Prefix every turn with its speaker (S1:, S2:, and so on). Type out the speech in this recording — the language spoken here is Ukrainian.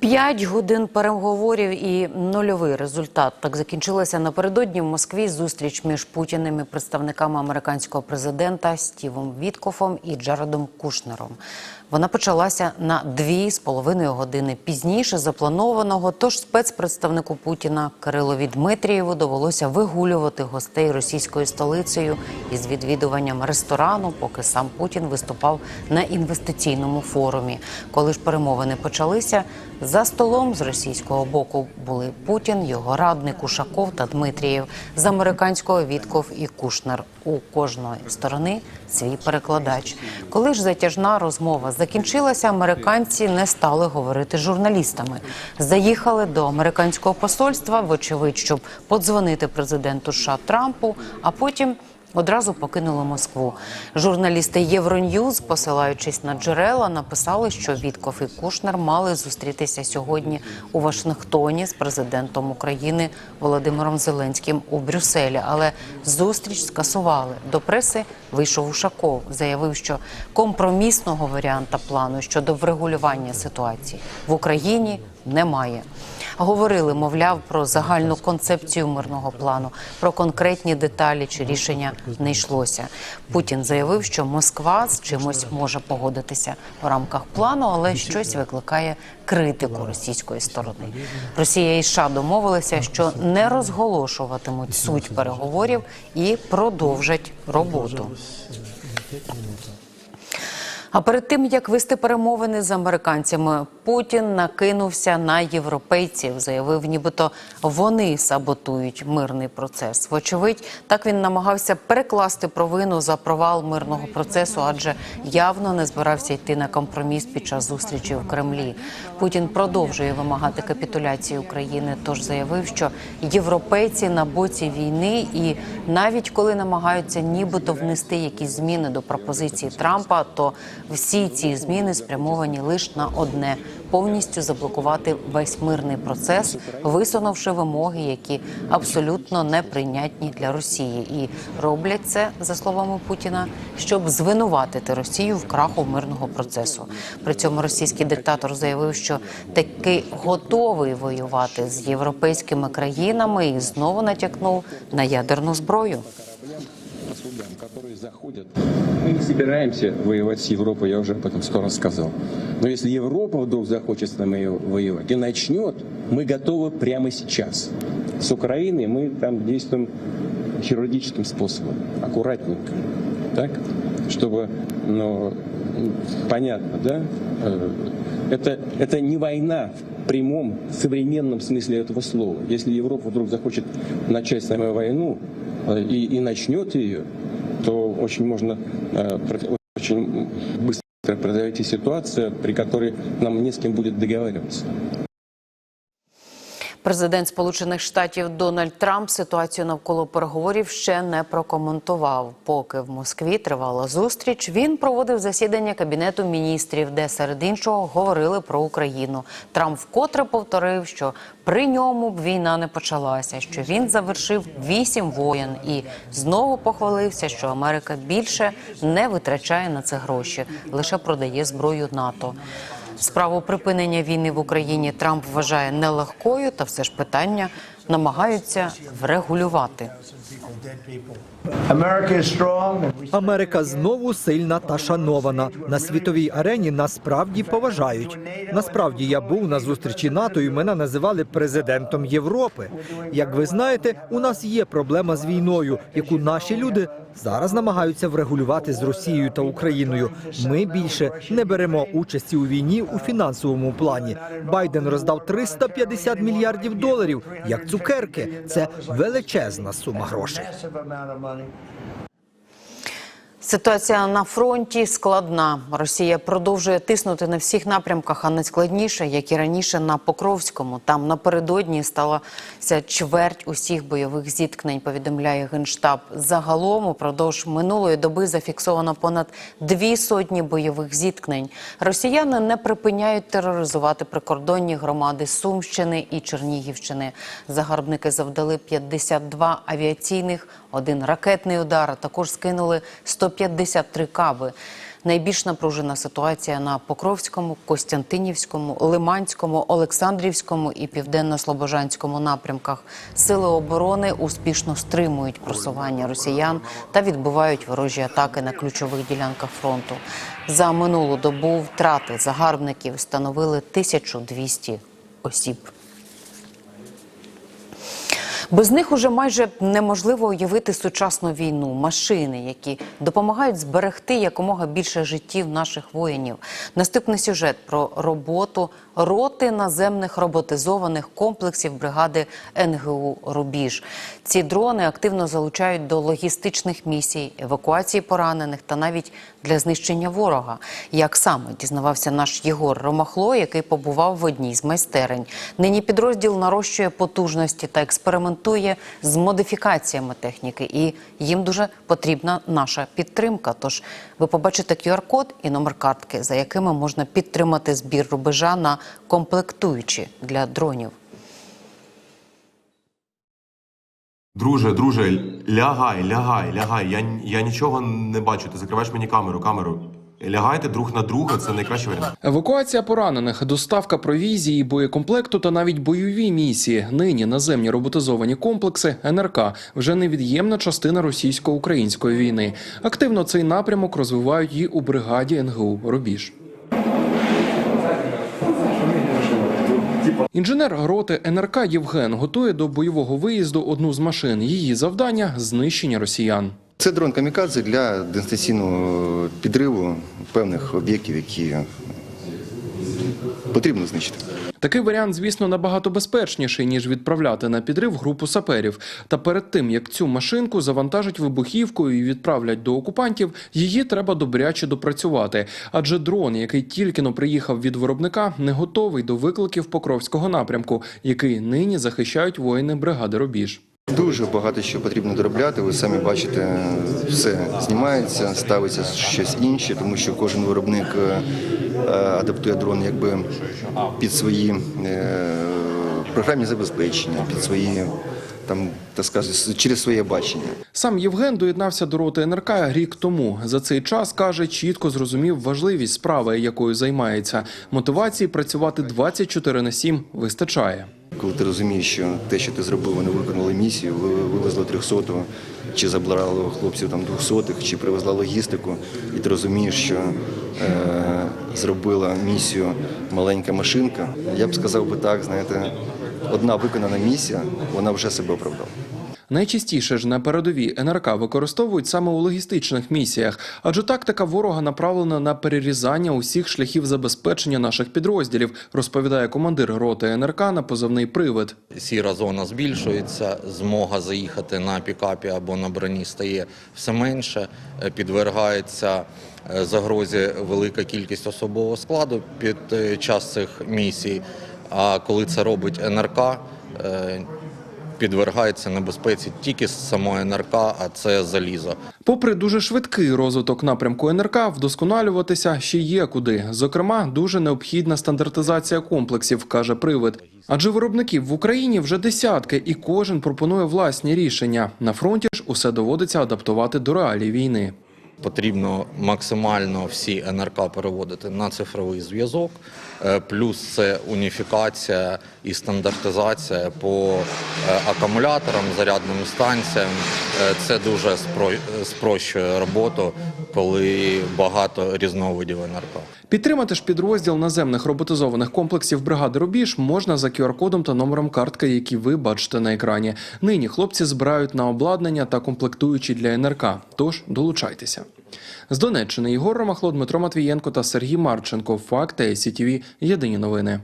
S1: П'ять годин переговорів і нульовий результат. Так закінчилася напередодні в Москві зустріч між Путіним і представниками американського президента Стівом Віткофом і Джаредом Кушнером. Вона почалася на дві з половиною години пізніше запланованого. Тож спецпредставнику Путіна Кирилові Дмитрієву довелося вигулювати гостей російською столицею із відвідуванням ресторану, поки сам Путін виступав на інвестиційному форумі. Коли ж перемовини почалися, за столом з російського боку були Путін, його радник Ушаков та Дмитрієв, з американського Вітков і Кушнер. У кожної сторони свій перекладач. Коли ж затяжна розмова закінчилася, американці не стали говорити з журналістами. Заїхали до американського посольства, вочевидь, щоб подзвонити президенту США Трампу, а потім. Одразу покинули Москву. Журналісти Євроньюз, посилаючись на джерела, написали, що Вітков і Кушнер мали зустрітися сьогодні у Вашингтоні з президентом України Володимиром Зеленським у Брюсселі. Але зустріч скасували. До преси вийшов Ушаков, заявив, що компромісного варіанта плану щодо врегулювання ситуації в Україні немає. Говорили, мовляв, про загальну концепцію мирного плану, про конкретні деталі чи рішення не йшлося. Путін заявив, що Москва з чимось може погодитися в рамках плану, але щось викликає критику російської сторони. Росія і США домовилися, що не розголошуватимуть суть переговорів і продовжать роботу. А перед тим як вести перемовини з американцями, Путін накинувся на європейців, заявив, нібито вони саботують мирний процес. Вочевидь, так він намагався перекласти провину за провал мирного процесу, адже явно не збирався йти на компроміс під час зустрічі в Кремлі. Путін продовжує вимагати капітуляції України. Тож заявив, що європейці на боці війни, і навіть коли намагаються нібито внести якісь зміни до пропозиції Трампа, то всі ці зміни спрямовані лише на одне повністю заблокувати весь мирний процес, висунувши вимоги, які абсолютно неприйнятні для Росії, і роблять це за словами Путіна, щоб звинуватити Росію в краху мирного процесу. При цьому російський диктатор заявив, що таки готовий воювати з європейськими країнами, і знову натякнув на ядерну зброю.
S2: Судам, которые заходят. Мы не собираемся воевать с Европой, я уже об этом скоро сказал. Но если Европа вдруг захочет с нами воевать и начнет, мы готовы прямо сейчас. С Украиной мы там действуем хирургическим способом, аккуратненько, так, чтобы, ну, понятно, да? Э, Это, это не война в прямом современном смысле этого слова. Если Европа вдруг захочет начать с нами войну и, и начнет ее, то очень можно э, очень быстро произойти ситуация, при которой нам не с кем будет договариваться.
S1: Президент Сполучених Штатів Дональд Трамп ситуацію навколо переговорів ще не прокоментував. Поки в Москві тривала зустріч, він проводив засідання кабінету міністрів, де серед іншого говорили про Україну. Трамп вкотре повторив, що при ньому б війна не почалася, що він завершив вісім воєн і знову похвалився, що Америка більше не витрачає на це гроші, лише продає зброю НАТО. Справу припинення війни в Україні Трамп вважає нелегкою, та все ж питання намагаються врегулювати.
S3: Америка знову сильна та шанована. На світовій арені насправді поважають. Насправді я був на зустрічі НАТО і мене називали президентом Європи. Як ви знаєте, у нас є проблема з війною, яку наші люди зараз намагаються врегулювати з Росією та Україною. Ми більше не беремо участі у війні у фінансовому плані. Байден роздав 350 мільярдів доларів як цукерки. Це величезна сума грошей.
S1: Ситуація на фронті складна. Росія продовжує тиснути на всіх напрямках, а найскладніше, як і раніше, на Покровському. Там напередодні сталося чверть усіх бойових зіткнень. Повідомляє генштаб. Загалом упродовж минулої доби зафіксовано понад дві сотні бойових зіткнень. Росіяни не припиняють тероризувати прикордонні громади Сумщини і Чернігівщини. Загарбники завдали 52 авіаційних, один ракетний удар. Також скинули 153 каби. найбільш напружена ситуація на Покровському, Костянтинівському, Лиманському, Олександрівському і Південно-Слобожанському напрямках. Сили оборони успішно стримують просування росіян та відбивають ворожі атаки на ключових ділянках фронту. За минулу добу втрати загарбників становили 1200 осіб. Без них уже майже неможливо уявити сучасну війну, машини, які допомагають зберегти якомога більше життів наших воїнів. Наступний сюжет про роботу роти наземних роботизованих комплексів бригади НГУ Рубіж. Ці дрони активно залучають до логістичних місій, евакуації поранених та навіть для знищення ворога. Як саме дізнавався наш Єгор Ромахло, який побував в одній з майстерень. Нині підрозділ нарощує потужності та експериментує з модифікаціями техніки, і їм дуже потрібна наша підтримка. Тож ви побачите QR-код і номер картки, за якими можна підтримати збір рубежа на комплектуючі для дронів.
S4: Друже, друже, лягай, лягай, лягай. Я, я нічого не бачу. Ти закриваєш мені камеру, камеру. Лягайте друг на друга, це найкраще варіант.
S5: Евакуація поранених, доставка провізії, боєкомплекту та навіть бойові місії. Нині наземні роботизовані комплекси НРК вже невід'ємна частина російсько-української війни. Активно цей напрямок розвивають і у бригаді НГУ Рубіж. Інженер роти НРК Євген готує до бойового виїзду одну з машин. Її завдання знищення росіян.
S6: Це дрон камікадзе для дистанційного підриву певних об'єктів, які потрібно знищити.
S5: Такий варіант, звісно, набагато безпечніший ніж відправляти на підрив групу саперів. Та перед тим як цю машинку завантажать вибухівкою і відправлять до окупантів, її треба добряче допрацювати. Адже дрон, який тільки но приїхав від виробника, не готовий до викликів Покровського напрямку, який нині захищають воїни бригади Рубіж.
S6: Дуже багато що потрібно доробляти. Ви самі бачите, все знімається, ставиться щось інше, тому що кожен виробник е, адаптує дрон якби під свої е, програмні забезпечення, під свої там, так сказати, через своє бачення.
S5: Сам Євген доєднався до роти НРК рік тому. За цей час каже, чітко зрозумів важливість справи, якою займається. Мотивації працювати 24 на 7 вистачає.
S6: Коли ти розумієш, що те, що ти зробив, вони виконали місію, ви- вивезли 300-го, чи забрали хлопців там 200-х, чи привезла логістику, і ти розумієш, що е, зробила місію маленька машинка. Я б сказав би так, знаєте, одна виконана місія, вона вже себе оправдала.
S5: Найчастіше ж на передовій НРК використовують саме у логістичних місіях, адже тактика ворога направлена на перерізання усіх шляхів забезпечення наших підрозділів, розповідає командир роти НРК на позивний привид.
S7: сіра зона збільшується, змога заїхати на пікапі або на броні стає все менше, е, підвергається е, загрозі велика кількість особового складу під е, час цих місій. А коли це робить НРК, підвергається небезпеці тільки самої НРК, а це залізо.
S5: Попри дуже швидкий розвиток напрямку НРК, вдосконалюватися ще є куди. Зокрема, дуже необхідна стандартизація комплексів, каже привид. Адже виробників в Україні вже десятки, і кожен пропонує власні рішення. На фронті ж усе доводиться адаптувати до реалій війни.
S7: Потрібно максимально всі НРК переводити на цифровий зв'язок. Е, Плюс це уніфікація і стандартизація по е, акумуляторам, зарядним станціям. Е, Це дуже спро- спрощує роботу, коли багато різновидів НРК.
S5: Підтримати ж підрозділ наземних роботизованих комплексів бригади Рубіж можна за QR-кодом та номером картки, які ви бачите на екрані. Нині хлопці збирають на обладнання та комплектуючі для НРК. Тож долучайтеся. З Донеччини Єгор Ромахло, Дмитро Матвієнко та Сергій Марченко. Факти СІТВ. Єдині новини.